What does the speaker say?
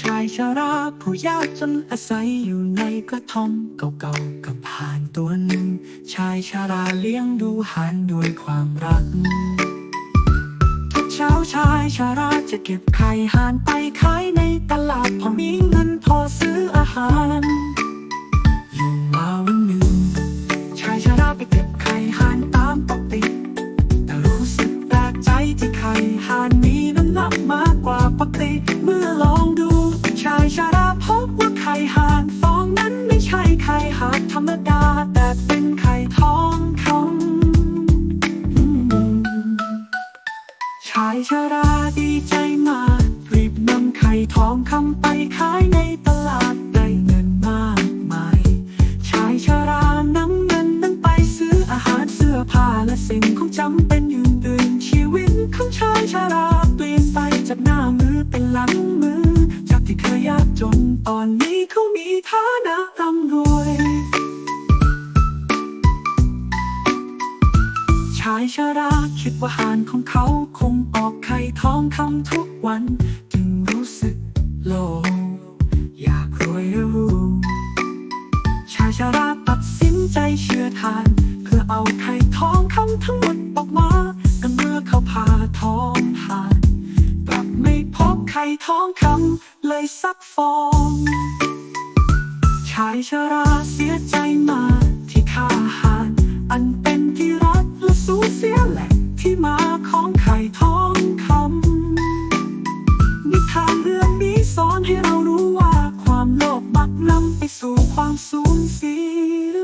ชายชราผู้ยากจนอาศัยอยู่ในกระท่อมเก่าๆกับห่านตัวหนึ่ง ชายชาราเลี้ยงดูห่านด้วยความรัก ทุกเช้าชายชาราจะเก็บไข่ห่านไปขายในตลาดพอมีเงินพอซื้ออาหารอยู่มาวันหนึ่ง ชายชาราไปเก็บไข่ห่านตามปกติแต่รู้สึกแปลกใจที่ไข่ห่านมีน้ ดาแต่เป็นไข่ทองคำชายชราดีใจมากรีบนำไข่ทองคำไปขายในตลาดได้เงินมากมายชายชรานำเงินนั้นไปซื้ออาหารเสื้อผ้าและสิ่งของจำเป็นอื่นๆชีวิตของชายชราเปลี่ยนไปจากหน้ามือเป็นหลังมือจากที่เคยยากจนตอนนี้เขามีฐานะร่ำรวย ชายชราคิดว่าหานของเขาคงออกไข่ทองคำทุกวัน จึงรู้สึกโลอยากรวยรู้ ชายชราตัดสินใจเชื่อทาน เพื่อเอาไข่ทองคำทั้งหมดออกมากันเมื่อเขาพาท้องหานกลับไม่พบไข่ทองคำเลยสักฟอง ชายชราเสียใจมาก อนให้เรารู้ว่าความโลภมักนำไปสู่ความสูญเสีย